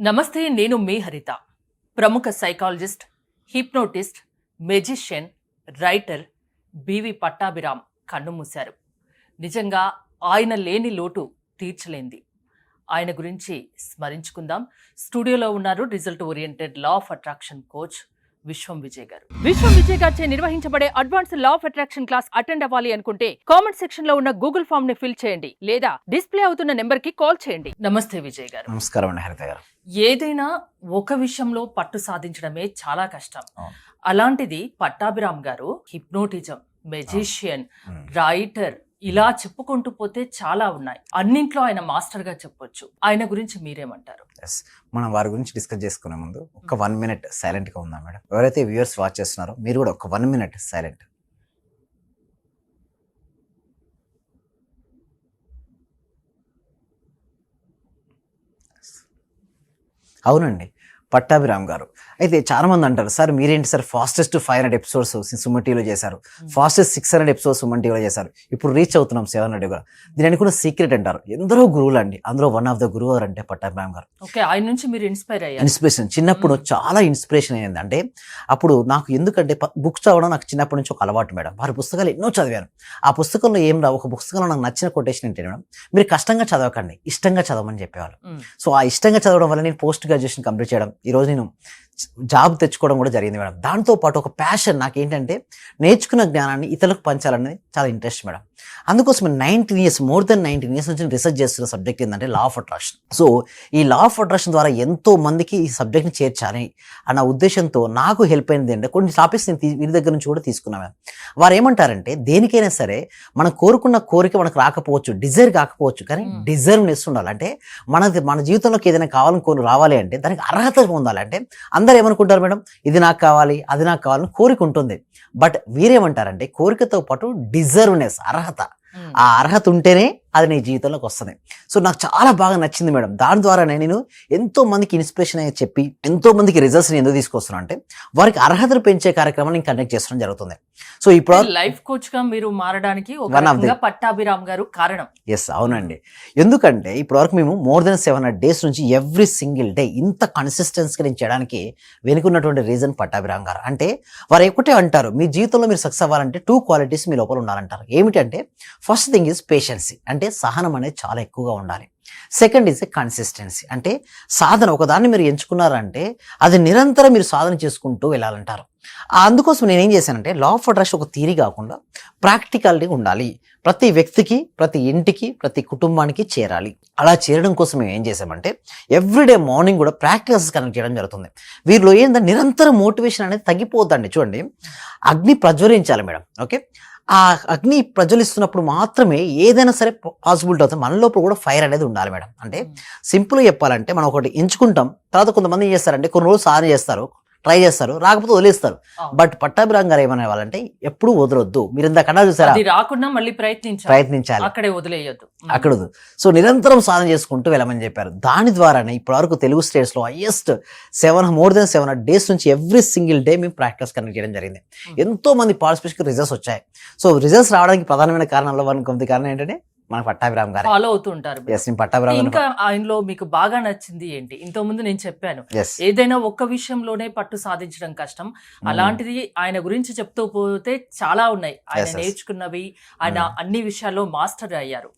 నమస్తే నేను మీ హరిత ప్రముఖ psychologist hypnotist magician writer B V Pattabhiram కన్నుమూశారు నిజంగా ఆయన లేని లోటు తీర్చలేంది. ఆయన గురించి స్మరించుకుందాం. స్టూడియోలో ఉన్నారు result oriented law of attraction coach Vishwam Vijay garu. Vishwam Vijay గారిచే నిర్వహించబడే advance law of attraction class attend అవ్వాలి అనుకుంటే కామెంట్ సెక్షన్లో ఉన్న గూగుల్ ఫామ్ని ఫిల్ చేయండి. లేదా డిస్ప్లే అవుతున్న నెంబర్కి కాల్ చేయండి. నమస్తే విజయ్ గారు. నమస్కారం అండి హరిత గారు. ఏదైనా ఒక విషయంలో పట్టు సాధించడమే చాలా కష్టం. అలాంటిది పట్టాభిరామ్ గారు హిప్నోటిజం మెజిషియన్. రైటర్ ఇలా చెప్పుకుంటూ పోతే చాలా ఉన్నాయి. అన్నింట్లో ఆయన మాస్టర్గా చెప్పొచ్చు. ఆయన గురించి మీరేమంటారు? ఎస్ మనం వారి గురించి డిస్కస్ చేసుకునే ముందు ఒక వన్ మినిట్ సైలెంట్గా ఉందాం మేడం? ఎవరైతే వ్యూయర్స్ వాచ్ చేస్తున్నారో మీరు కూడా ఒక వన్ మినిట్ సైలెంట్. అవునండి. పట్టాభిరామ్ గారు. అయితే చాలా మంది అంటారు సార్ మీరేంటి sir fastest five hundred episodes Suman టీవీలో చేశారు fastest six hundred episodes Suman టీవీలో చేశారు. ఇప్పుడు రీచ్ అవుతున్నాం సెవెన్ హండ్రెడ్ కూడా. దీని కూడా సీక్రెట్ అంటారు ఎందరో గురువులు అండి అందులో వన్ ఆఫ్ ద గురువు గారు అంటే పట్టాభిరామ్ గారు. ఓకే ఆయన నుంచి మీరు ఇన్స్పైర్ అయ్యారు. ఇన్స్పిరేషన్ చిన్నప్పుడు. చాలా ఇన్స్పిరేషన్ అయ్యింది. అంటే అప్పుడు నాకు ఎందుకంటే బుక్స్ చదవడం నాకు చిన్నప్పటి నుంచి ఒక అలవాటు మేడం. వారి పుస్తకాలు ఎన్నో చదివాను. ఆ పుస్తకంలో ఏం రా ఒక పుస్తకంలో నాకు నచ్చిన కొటేషన్ ఏంటి మేడం? మీరు కష్టంగా చదవకండి ఇష్టంగా చదవమని చెప్పేవాళ్ళు. సో ఆ ఇష్టంగా చదవడం వల్ల నేను పోస్ట్ గ్రాడ్యుయేషన్ కంప్లీట్ చేయడం ఈరోజు నేను జాబ్ తెచ్చుకోవడం కూడా జరిగింది మేడం. దాంతో పాటు ఒక ప్యాషన్ నాకు ఏంటంటే నేర్చుకున్న జ్ఞానాన్ని ఇతరులకు పంచాలనేది చాలా ఇంట్రెస్ట్ మేడం. అందుకోసం nineteen years more than nineteen years నుంచి రీసెర్చ్ చేస్తున్న సబ్జెక్ట్ ఏంటంటే లా ఆఫ్ అట్రాక్షన్ సో ఈ లా ఆఫ్ అట్రాక్షన్ ద్వారా ఎంతో మందికి ఈ సబ్జెక్ట్ని చేర్చాలి అన్న ఉద్దేశంతో నాకు హెల్ప్ అయింది అంటే కొన్ని టాపిక్స్ నేను వీరి దగ్గర నుంచి కూడా తీసుకున్నాను వారు ఏమంటారంటే దేనికైనా సరే మనం కోరుకున్న కోరిక మనకు రాకపోవచ్చు డిజైర్ కాకపోవచ్చు కానీ. డిజర్వ్నెస్ ఉండాలి. అంటే మనది మన జీవితంలోకి ఏదైనా కావాలని కోరి రావాలి అంటే దానికి అర్హత ఉండాలి. అంటే అందరు ఏమనుకుంటారు మేడం? ఇది నాకు కావాలి అది నాకు కావాలని కోరిక ఉంటుంది. బట్ వీరేమంటారంటే కోరికతో పాటు డిజర్వ్నెస్ అర్హత. ఆ అర్హత ఉంటేనే అది నీ జీవితంలోకి వస్తుంది. సో నాకు చాలా బాగా నచ్చింది మేడం. దాని ద్వారానే నేను ఎంతో మందికి ఇన్స్పిరేషన్ అయ్యి చెప్పి ఎంతో మందికి రిజల్ట్స్ ఎందుకు తీసుకొస్తున్నాను అంటే వారికి అర్హతలు పెంచే కార్యక్రమాన్ని నేను కండక్ట్ చేస్తడం జరుగుతుంది. సో ఇప్పుడు లైఫ్ కోచ్గా మీరు మారడానికి the- రకంగా పట్టాభిరామ్ గారు కారణం. ఎస్ అవునండి. ఎందుకంటే ఇప్పటివరకు మేము మోర్ దెన్ సెవెన్ డేస్ నుంచి ఎవ్రీ సింగిల్ డే ఇంత కన్సిస్టెన్స్గా నేను చేయడానికి వెనుకున్నటువంటి రీజన్ పట్టాభిరామ్ గారు. అంటే వారు ఒకటే అంటారు మీ జీవితంలో మీరు సక్సెస్ అవ్వాలంటే టూ క్వాలిటీస్ మీ లోపల ఉండాలంటారు. ఏమిటంటే ఫస్ట్ థింగ్ ఈజ్ పేషెన్సీ అంటే సహనం అనేది చాలా ఎక్కువగా ఉండాలి. సెకండ్ ఈజ్ కన్సిస్టెన్సీ అంటే సాధన ఒకదాన్ని మీరు ఎంచుకున్నారంటే అది నిరంతరం మీరు సాధన చేసుకుంటూ వెళ్ళాలంటారు. అందుకోసం నేను ఏం చేశానంటే లా ఆఫ్ అట్రాక్షన్ ఒక థీరీ కాకుండా ప్రాక్టికాలిటీ ఉండాలి. ప్రతి వ్యక్తికి ప్రతి ఇంటికి ప్రతి కుటుంబానికి చేరాలి. అలా చేరడం కోసం మేము ఏం చేసామంటే ఎవ్రీడే మార్నింగ్ కూడా ప్రాక్టీసెస్ కనెక్ట్ చేయడం జరుగుతుంది. వీరిలో ఏంటంటే నిరంతరం మోటివేషన్ అనేది తగ్గిపోద్దండి. చూడండి అగ్ని ప్రజ్వలించాలి మేడం. ఓకే ఆ అగ్ని ప్రజ్వలిస్తున్నప్పుడు మాత్రమే ఏదైనా సరే పాసిబిలిటీ అవుతుంది. మన లోపల కూడా ఫైర్ అనేది ఉండాలి మేడం. అంటే సింపుల్గా చెప్పాలంటే మనం ఒకటి ఎంచుకుంటాం. తర్వాత కొంతమంది ఏం చేస్తారంటే కొన్ని రోజులు సాధన చేస్తారు. ట్రై చేస్తారు రాకపోతే వదిలేస్తారు. బట్ పట్టాభిరామ్ గారు ఏమనే వాళ్ళంటే ఎప్పుడు వదలొద్దు. మీరు ఇంత కన్నా చూసారా? రాకుండా మళ్ళీ ప్రయత్నించాలి. ప్రయత్నించాలి. అక్కడే వదిలేయొద్దు. అక్కడ. సో నిరంతరం సాధన చేసుకుంటూ వెళ్ళమని చెప్పారు. దాని ద్వారానే ఇప్పటివరకు తెలుగు స్టేట్స్లో highest seven more than seven days నుంచి ఎవ్రీ సింగిల్ డే మేము ప్రాక్టీస్ కండక్ట్ చేయడం జరిగింది. ఎంతో మంది పార్టిసిపేషన్ రిజల్ట్స్ వచ్చాయి. సో రిజల్ట్స్ రావడానికి ప్రధానమైన కారణాల్లో వన్ కొంత కారణం ఏంటంటే మన పట్టాభిరామ్ గారు. ఫాలో అవుతూ ఉంటారు ఎస్ నేను పట్టాభిరామ్ ఇంకా ఆయనలో మీకు బాగా నచ్చింది ఏంటి? ఇంత ముందు నేను చెప్పాను. ఏదైనా ఒక్క విషయంలోనే పట్టు సాధించడం కష్టం. Hmm. అలాంటిది ఆయన గురించి చెప్తూ పోతే చాలా ఉన్నాయి. ఆయన. నేర్చుకున్నవి ఆయన Hmm. అన్ని విషయాల్లో మాస్టర్ అయ్యారు.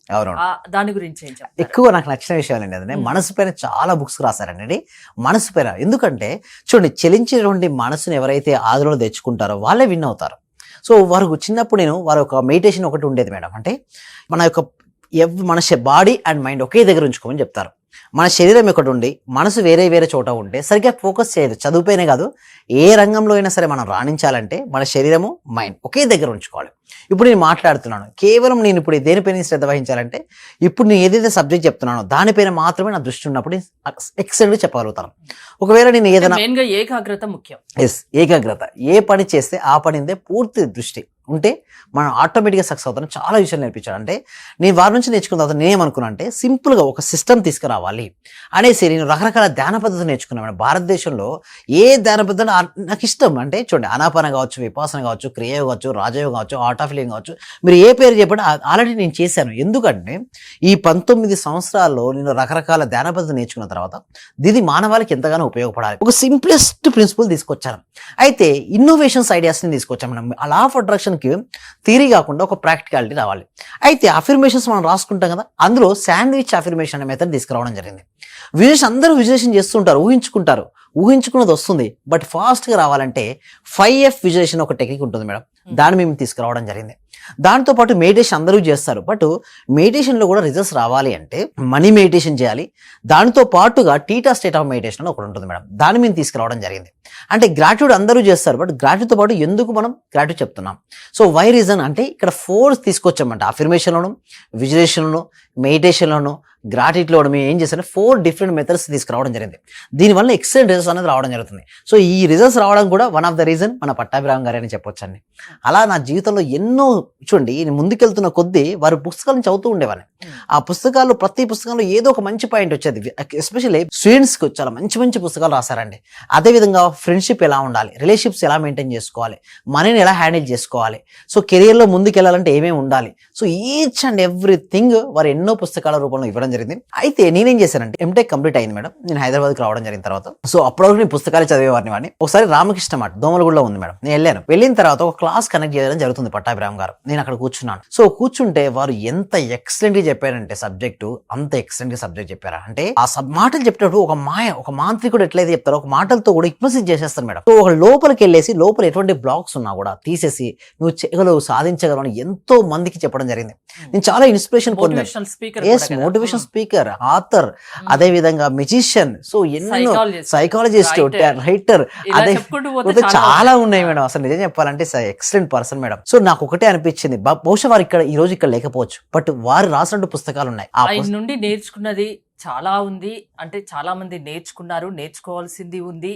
దాని గురించి ఏం ఎక్కువ నాకు నచ్చిన విషయాలు ఏంటి అదే మ్మ్. మనసు పైన చాలా బుక్స్ రాశారండి. మనసు పైన ఎందుకంటే చూడండి చలించేటువంటి మనసుని ఎవరైతే ఆదరణ తెచ్చుకుంటారో వాళ్ళే విన్ అవుతారు. సో వారు చిన్నప్పుడు నేను వారి ఒక మెడిటేషన్ ఒకటి ఉండేది మేడం. అంటే మన యొక్క ఎవ్ మన బాడీ అండ్ మైండ్ ఒకే దగ్గర ఉంచుకోమని చెప్తారు. మన శరీరం ఒకటి ఉండి మనసు వేరే వేరే చోట ఉంటే సరిగ్గా ఫోకస్ చేయదు. చదువుపైనే కాదు ఏ రంగంలో అయినా సరే మనం రాణించాలంటే మన శరీరము మైండ్ ఒకే దగ్గర ఉంచుకోవాలి. ఇప్పుడు నేను మాట్లాడుతున్నాను. కేవలం నేను ఇప్పుడు దేనిపైన శ్రద్ధ వహించాలంటే ఇప్పుడు నేను ఏదైతే సబ్జెక్ట్ చెప్తున్నానో దానిపైన మాత్రమే నా దృష్టి ఉన్నప్పుడు ఎక్సలెంట్ చెప్పగలుగుతాను. ఒకవేళ నేను ఏదైనా ఏకాగ్రత ముఖ్యం. ఎస్ ఏకాగ్రత. ఏ పని చేస్తే ఆ పని మీదే పూర్తి దృష్టి. ఉంటే మనం ఆటోమేటిక్గా సక్సెస్ అవుతాం చాలా విషయాలు నేర్పించాడు. అంటే నేను వారి నుంచి నేర్చుకున్న తర్వాత నేనేమనుకున్నా అంటే సింపుల్గా ఒక సిస్టమ్ తీసుకురావాలి. అనేసి నేను రకరకాల ధ్యాన పద్ధతులు నేర్చుకున్నాను. భారతదేశంలో ఏ ధ్యాన పద్ధతి నాకు ఇష్టం. అంటే చూడండి అనాపన కావచ్చు విపాసన కావచ్చు క్రియ కావచ్చు రాజయోగం కావచ్చు ఆఫ్ లివింగ్ కావచ్చు. మీరు ఏ పేరు చెప్పండి ఆల్రెడీ నేను చేశాను. ఎందుకంటే ఈ పంతొమ్మిది సంవత్సరాల్లో నేను రకరకాల ధ్యాన పద్ధతి నేర్చుకున్న తర్వాత ఇది మానవాళికి ఎంతగానో ఉపయోగపడాలి. ఒక సింప్లెస్ట్ ప్రిన్సిపల్ తీసుకొచ్చాను. అయితే ఇన్నోవేషన్స్ ఐడియాస్ని తీసుకొచ్చాం మనం. ఆ లా ఆఫ్ అట్రాక్షన్కి థీరీ కాకుండా ఒక ప్రాక్టికాలిటీ రావాలి. అయితే అఫర్మేషన్స్ మనం రాసుకుంటాం కదా అందులో శాండ్విచ్ అఫర్మేషన్ అనే మెథడ్ తీసుకురావడం జరిగింది. విజేషన్ అందరూ విజేషన్ చేస్తుంటారు ఊహించుకుంటారు. ఊహించుకున్నది వస్తుంది బట్ ఫాస్ట్గా రావాలంటే ఫైవ్ ఎఫ్ విజులేషన్ ఒక టెక్నిక్ ఉంటుంది మేడం. దాన్ని మేము తీసుకురావడం జరిగింది. దాంతో పాటు మెడిటేషన్ అందరూ చేస్తారు. బట్ మెడిటేషన్లో కూడా రిజల్ట్స్ రావాలి అంటే మనీ మెడిటేషన్ చేయాలి. దానితో పాటుగా టీటా స్టేట్ ఆఫ్ మెడిటేషన్ అని ఒకటి ఉంటుంది మేడం. దాన్ని మేము తీసుకురావడం జరిగింది. అంటే గ్రాట్యూడ్ అందరూ చేస్తారు. బట్ గ్రాట్యూడ్తో పాటు ఎందుకు మనం గ్రాట్యూడ్ చెప్తున్నాం? సో వై రీజన్ అంటే ఇక్కడ ఫోర్స్ తీసుకొచ్చామంటే. అఫర్మేషన్లోను విజులేషన్లోను మెడిటేషన్లోను గ్రాటిట్లో మేము ఏం చేశారంటే ఫోర్ డిఫరెంట్ మెథడ్స్ తీసుకురావడం జరిగింది. దీనివల్ల ఎక్సలెంట్ రిజల్ట్స్ అనేది రావడం జరుగుతుంది. సో ఈ రిజల్ట్స్ రావడం కూడా వన్ ఆఫ్ ద రీజన్ మన పట్టాభిరామ్ గారు అని చెప్పొచ్చండి. అలా నా జీవితంలో ఎన్నో చూడండి నేను ముందుకెళ్తున్న కొద్దీ వారి పుస్తకాలను చదువుతూ ఉండేవాడిని ఆ పుస్తకాలు ప్రతి పుస్తకంలో ఏదో ఒక మంచి పాయింట్ వచ్చేది. ఎస్పెషల్లీ స్టూడెంట్స్కి చాలా మంచి మంచి పుస్తకాలు రాశారండి. అదేవిధంగా ఫ్రెండ్షిప్ ఎలా ఉండాలి? రిలేషన్షిప్స్ ఎలా మెయింటైన్ చేసుకోవాలి? మనీని ఎలా హ్యాండిల్ చేసుకోవాలి? సో కెరియర్లో ముందుకెళ్ళాలంటే ఏమేమి ఉండాలి? సో ఈచ్ అండ్ ఎవ్రీథింగ్ వారు ఎన్నో పుస్తకాల రూపంలో ఇవ్వడం జరిగింది. అయితే నేనేం చేశానంటే ఎంటెక్ కంప్లీట్ అయింది మేడం. నేను హైదరాబాద్కి రావడం జరిగిన తర్వాత. సో అప్పటివరకు నేను పుస్తకాలు చదివేవాడిని వాడిని. ఒకసారి రామకృష్ణ మాట దోమలగూడలో ఉంది మేడం. నేను వెళ్ళాను. వెళ్ళిన తర్వాత ఒక క్లాస్ కనెక్ట్ చేయడం జరుగుతుంది పట్టాభిరామ్ గారు. నేను అక్కడ కూర్చున్నాను. సో కూర్చుంటే వారు ఎంత ఎక్సలెంట్గా చెప్పారంటే సబ్జెక్టు అంత ఎక్సలెంట్గా సబ్జెక్ట్ చెప్పారా? అంటే ఆ సబ్ మాటలు చెప్పినప్పుడు ఒక మాయ ఒక మాంత్రికుడు ఎట్లయితే చెప్తారో ఒక మాటలతో కూడా హిప్నసిస్ చేసేస్తారు మేడం. సో ఒక లోపలికి వెళ్ళేసి లోపల ఎటువంటి బ్లాక్స్ ఉన్నా కూడా తీసేసి నువ్వు చేయగలవు సాధించగలవు అని ఎంతో మందికి చెప్పడం జరిగింది. నేను చాలా ఇన్స్పిరేషన్ పొందాను. మోటివేషన్ స్పీకర్ ఆథర్ అదే విధంగా మెజిషియన్ సో ఎన్నో సైకాలజిస్ట్ రైటర్ అదే చాలా ఉన్నాయి మేడం. అసలు నిజం చెప్పాలంటే ఎక్సలెంట్ పర్సన్ మేడం. సో నాకు ఒకటే అనిపించింది. బహుశా వారు ఇక్కడ ఈ రోజు ఇక్కడ లేకపోవచ్చు. బట్ వారు రాసినట్టు పుస్తకాలు ఉన్నాయి. నుండి నేర్చుకున్నది చాలా ఉంది. అంటే చాలా మంది నేర్చుకున్నారు నేర్చుకోవాల్సింది ఉంది.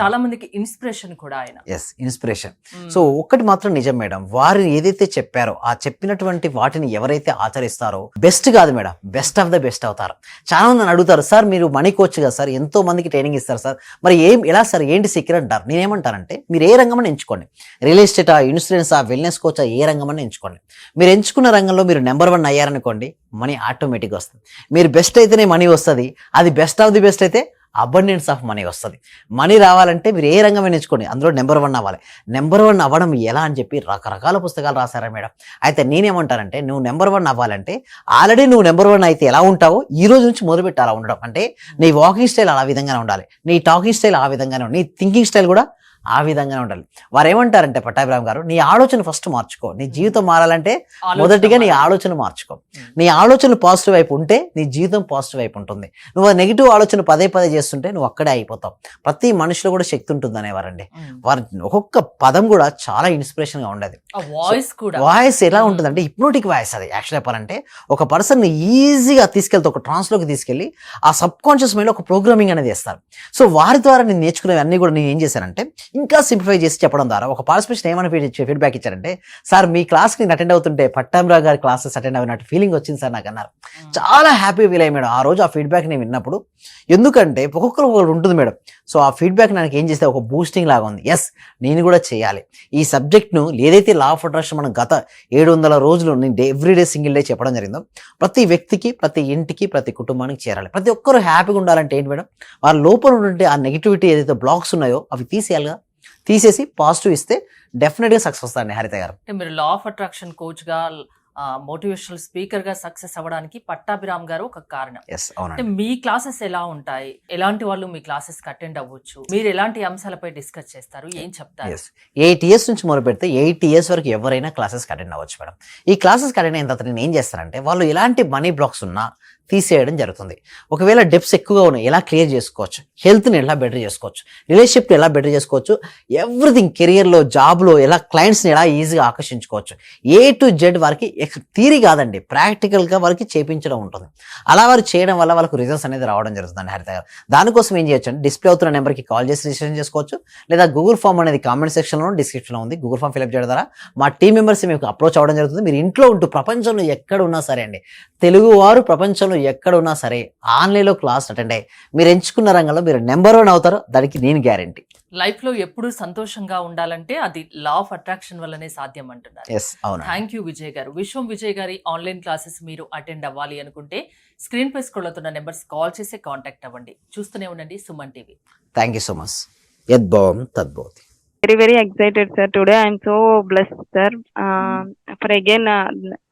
చాలా మందికి ఇన్స్పిరేషన్ కూడా ఆయన. As inspiration. సో ఒక్కటి మాత్రం నిజం మేడం వారు ఏదైతే చెప్పారో ఆ చెప్పినటువంటి వాటిని ఎవరైతే ఆచరిస్తారో బెస్ట్ కాదు madam best of the best అవుతారు. చాలా మంది అడుగుతారు సార్ మీరు మనీ కోచ్ కదా సార్ ఎంతో మందికి ట్రైనింగ్ ఇస్తారు సార్. మరి ఏం ఎలా సార్ ఏంటి సీక్రెట్ అంటారు? నేనేమంటానంటే మీరు ఏ రంగమని ఎంచుకోండి. రియల్ ఎస్టేటా ఇన్సూరెన్స్ ఆ వెల్నెస్ కోచ్ ఏ రంగమని ఎంచుకోండి. మీరు ఎంచుకున్న రంగంలో మీరు నెంబర్ వన్ అయ్యారనుకోండి మనీ ఆటోమేటిక్గా వస్తుంది. మీరు బెస్ట్ అయితేనే మనీ వస్తుంది. అది బెస్ట్ ఆఫ్ ది బెస్ట్ అయితే అబండెన్స్ ఆఫ్ మనీ వస్తుంది. మనీ రావాలంటే మీరు ఏ రంగం ఎంచుకోండి అందులో నెంబర్ వన్ అవ్వాలి. నెంబర్ వన్ అవ్వడం ఎలా అని చెప్పి రకరకాల పుస్తకాలు రాశారా మేడం? అయితే నేనేమంటానంటే నువ్వు నెంబర్ వన్ అవ్వాలంటే ఆల్రెడీ నువ్వు నెంబర్ వన్ అయితే ఎలా ఉంటావో ఈ రోజు నుంచి మొదలుపెట్టి అలా ఉండడం. అంటే నీ వాకింగ్ స్టైల్ అలా విధంగానే ఉండాలి. నీ టాకింగ్ స్టైల్ ఆ విధంగానే ఉండాలి. నీ థింకింగ్ స్టైల్ కూడా ఆ విధంగానే ఉండాలి. వారు ఏమంటారంటే పట్టాభిరామ్ గారు నీ ఆలోచన ఫస్ట్ మార్చుకో. నీ జీవితం మారాలంటే మొదటిగా నీ. ఆలోచన మార్చుకో. నీ ఆలోచన పాజిటివ్ వైపు ఉంటే నీ జీవితం పాజిటివ్ వైపు ఉంటుంది. నువ్వు నెగిటివ్ ఆలోచన పదే పదే చేస్తుంటే నువ్వు అక్కడే అయిపోతావు. ప్రతి మనిషిలో కూడా శక్తి ఉంటుంది అనేవారండి. వారి ఒక్కొక్క పదం కూడా చాలా ఇన్స్పిరేషన్గా ఉండేది వాయిస్ కూడా. వాయిస్ ఎలా. ఉంటుందంటే హిప్నోటిక్ వాయిస్ అది. యాక్చువల్ చెప్పాలంటే ఒక పర్సన్ ఈజీగా తీసుకెళ్తే ఒక ట్రాన్స్లోకి తీసుకెళ్ళి ఆ సబ్ కాన్షియస్ మైండ్ ఒక ప్రోగ్రామింగ్ అనేది చేస్తారు. సో వారి ద్వారా నేను నేర్చుకునేవి అన్ని కూడా నేను ఏం చేశానంటే ఇంకా సింప్లిఫై చేసి చెప్పడం ద్వారా ఒక పార్టిసిపేషన్ ఏమైనా ఫీడ్బ్యాక్ ఇచ్చారంటే సార్ మీ క్లాస్కి నేను అటెండ్ అవుతుంటే పట్టాంరావు గారి క్లాసెస్ అటెండ్ అయినట్టు ఫీలింగ్ వచ్చింది సార్ నాకు అన్నారు. చాలా హ్యాపీ ఫీల్ అయ్యి మేడం. ఆ రోజు ఆ ఫీడ్బ్యాక్ నేను విన్నప్పుడు. ఎందుకంటే ఒక్కొక్కరు ఒకటి ఉంటుంది మేడం. సో ఆ ఫీడ్బ్యాక్ నాకు ఏం చేస్తే ఒక బూస్టింగ్ లాగా ఉంది. ఎస్ నేను కూడా చేయాలి. ఈ సబ్జెక్ట్ను ఏదైతే లా ఆఫ్ అట్రాక్షన్ మనం గత ఏడు వందల రోజులు నేను day every day single day చెప్పడం జరిగిందో ప్రతి వ్యక్తికి ప్రతి ఇంటికి ప్రతి కుటుంబానికి చేరాలి. ప్రతి ఒక్కరు హ్యాపీగా ఉండాలంటే ఏంటి మేడం? వారి లోపల ఉన్నటువంటి ఆ నెగిటివిటీ ఏదైతే బ్లాక్స్ ఉన్నాయో అవి తీసేయాలిగా. తీసేసి పాజిటివ్ ఇస్తే డెఫినెట్గా సక్సెస్ వస్తారండి హరిత గారు. అంటే మీరు లా ఆఫ్ అట్రాక్షన్ కోచ్గా మోటివేషనల్ స్పీకర్గా సక్సెస్ అవ్వడానికి పట్టాభిరామ్ గారు ఒక కారణం. ఎస్ అంటే మీ క్లాసెస్ ఎలా ఉంటాయి? ఎలాంటి వాళ్ళు మీ క్లాసెస్ అటెండ్ అవ్వచ్చు? మీరు ఎలాంటి అంశాలపై డిస్కస్ చేస్తారు? ఏం చెప్తారు? ఎయిట్ ఇయర్స్ నుంచి మొదలు పెడితే ఎయిట్ ఇయర్స్ వరకు ఎవరైనా క్లాసెస్ అటెండ్ అవ్వచ్చు మేడం. ఈ క్లాసెస్ అటెండ్ అయిన తర్వాత నేను ఏం చేస్తానంటే వాళ్ళు ఎలాంటి మనీ బ్లాక్స్ ఉన్నా తీసేయడం జరుగుతుంది. ఒకవేళ డెప్స్ ఎక్కువగా ఉన్నాయి ఎలా క్లియర్ చేసుకోవచ్చు? హెల్త్ని ఎలా బెటర్ చేసుకోవచ్చు? రిలేషన్షిప్ని ఎలా బెటర్ చేసుకోవచ్చు? ఎవ్రీథింగ్ కెరియర్లో జాబ్లో ఎలా క్లయింట్స్ని ఎలా ఈజీగా ఆకర్షించుకోవచ్చు? ఏ టు జెడ్ వారికి థీరీ కాదండి ప్రాక్టికల్గా వారికి చేపించడం ఉంటుంది. అలా వారు చేయడం వల్ల వాళ్ళకు రిజల్ట్స్ అనేది రావడం జరుగుతుంది హరిత గారు. దానికోసం ఏం చేయొచ్చు అంటే డిస్ప్లే అవుతున్న నెంబర్కి కాల్ చేసి రిజిస్ట్రేషన్ చేసుకోవచ్చు. లేదా గూగుల్ ఫామ్ అనేది కామెంట్ సెక్షన్లో డిస్క్రిప్షన్లో ఉంది. గూగుల్ ఫామ్ ఫిల్అప్ చేయడం ద్వారా మా టీం మెంబర్స్ మీకు అప్రోచ్ అవ్వడం జరుగుతుంది. మీరు ఇంట్లో ఉంటూ ప్రపంచంలో ఎక్కడ ఉన్నా సరే అండి తెలుగువారు ప్రపంచంలో ప్రపంచంలో ఎక్కడ ఉన్నా సరే ఆన్లైన్లో క్లాస్ అటెండ్ అయ్యి మీరు ఎంచుకున్న రంగంలో మీరు నెంబర్ వన్ అవుతారు దానికి నేను గ్యారంటీ. లైఫ్లో ఎప్పుడూ సంతోషంగా ఉండాలంటే అది లా ఆఫ్ అట్రాక్షన్ వల్లనే సాధ్యం అంటున్నారు. థ్యాంక్ యూ విజయ్ గారు. విశ్వం విజయ్ గారి ఆన్లైన్ క్లాసెస్ మీరు అటెండ్ అవ్వాలి అనుకుంటే స్క్రీన్ పై స్క్రోల్ అవుతున్న నెంబర్స్ కాల్ చేసి కాంటాక్ట్ అవ్వండి. చూస్తూనే ఉండండి Suman TV. Thank you so much యద్భవం తద్భవతి. Very very excited sir today i'm so blessed sir uh, for again uh,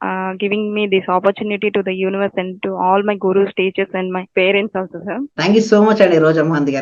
uh, giving me this opportunity to the universe and to all my gurus teachers and my parents also sir thank you so much అండి రోజమ్మ గారు